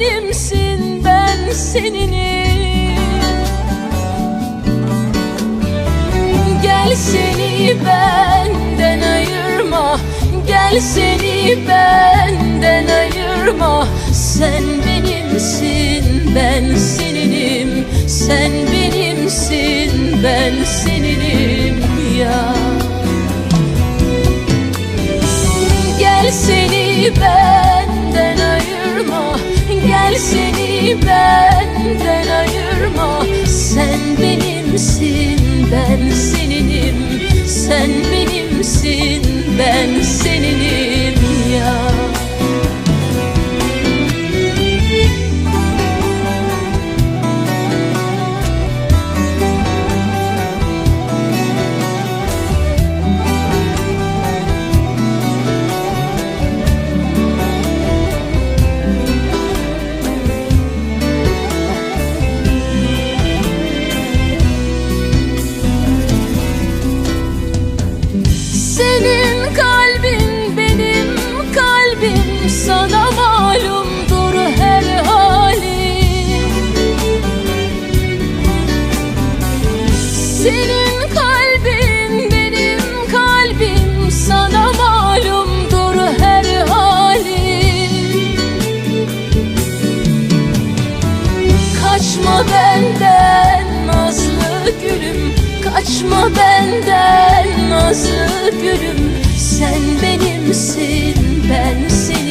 Benimsin ben seninim. Gel seni benden ayırma Gel seni benden ayırma. Sen benimsin ben seninim. Sen benimsin ben seninim. Ya. Gel seni Gel seni benden ayırma. Sen benimsin ben seninim. Sen benimsin ben seninim sana malumdur her halim. Senin kalbin benim kalbim sana malumdur her halim. Kaçma benden nazlı gülüm Kaçma benden nazlı gülüm. Sen benimsin ben seninim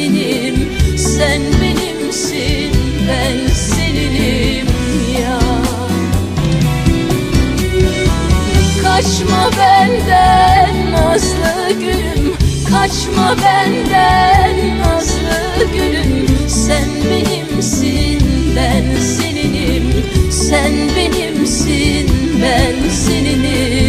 Sen benimsin ben seninim ya. Kaçma benden nazlı gülüm Kaçma benden nazlı gülüm. Sen benimsin ben seninim Sen benimsin ben seninim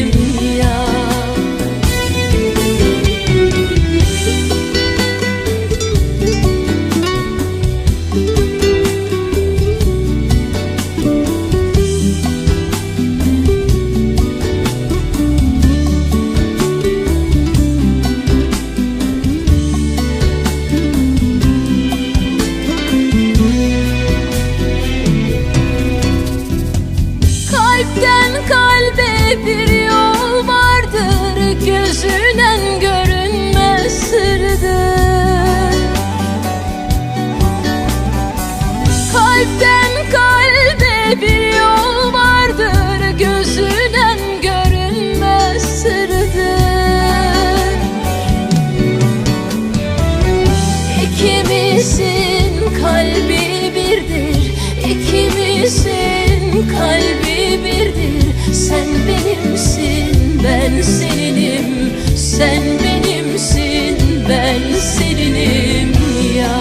benimsin ben seninim. Sen benimsin ben seninim. Ya.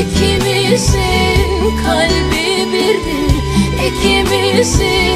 İkimizin kalbi birdir. İkimizin